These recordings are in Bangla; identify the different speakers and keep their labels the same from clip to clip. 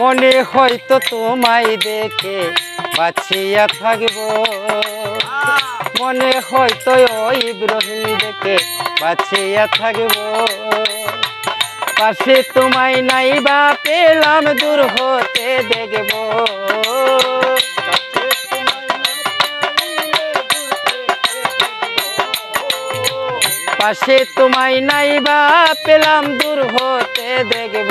Speaker 1: মনে হয়তো তোমায় দেখে বাঁচিয়া থাকব। মনে হয়তো ওই ইব্রাহিম দেখে বাঁচিয়া থাকব। পাশে তোমায় নাই বা পেলাম, দূর হতে দেখব। পাশে তোমায় নাই বা পেলাম, দূর হতে দেখব।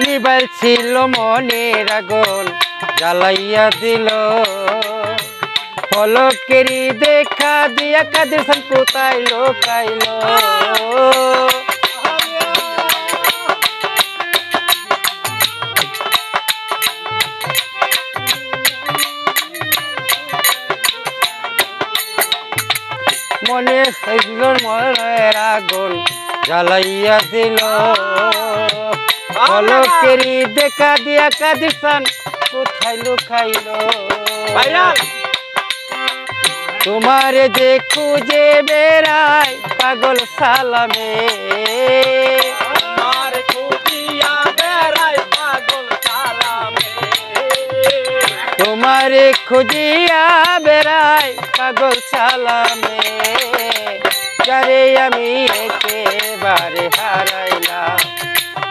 Speaker 1: নিবার ছিল মনের আগুন, জ্বালাইয়া দিল। পলকেরি দেখা দিয়া কাদের সান কোথায় লোকাইল। মনে হইল মনের আগুন, জ্বালাইয়া দিল। পলকেরি দেখা দিয়া কাদের সান কোথায় লোকাইল?
Speaker 2: ভাইরাল!
Speaker 1: তোমারে যে খুঁজে বেড়াই পাগল সালামে। তোমারে খুঁজিয়া বেড়াই পাগল সালামে। যারে আমি একেবারে হারাইলাম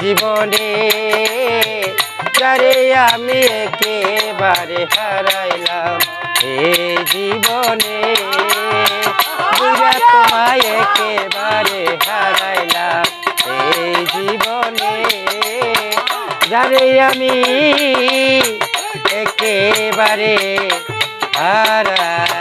Speaker 1: জীবনে যারে আমি একেবারে হারাইলাম, এই জীবনে বুঝা তোমায় একেবারে হারাইলাম, এই জীবনে যারে আমি একেবারে হারাইলাম।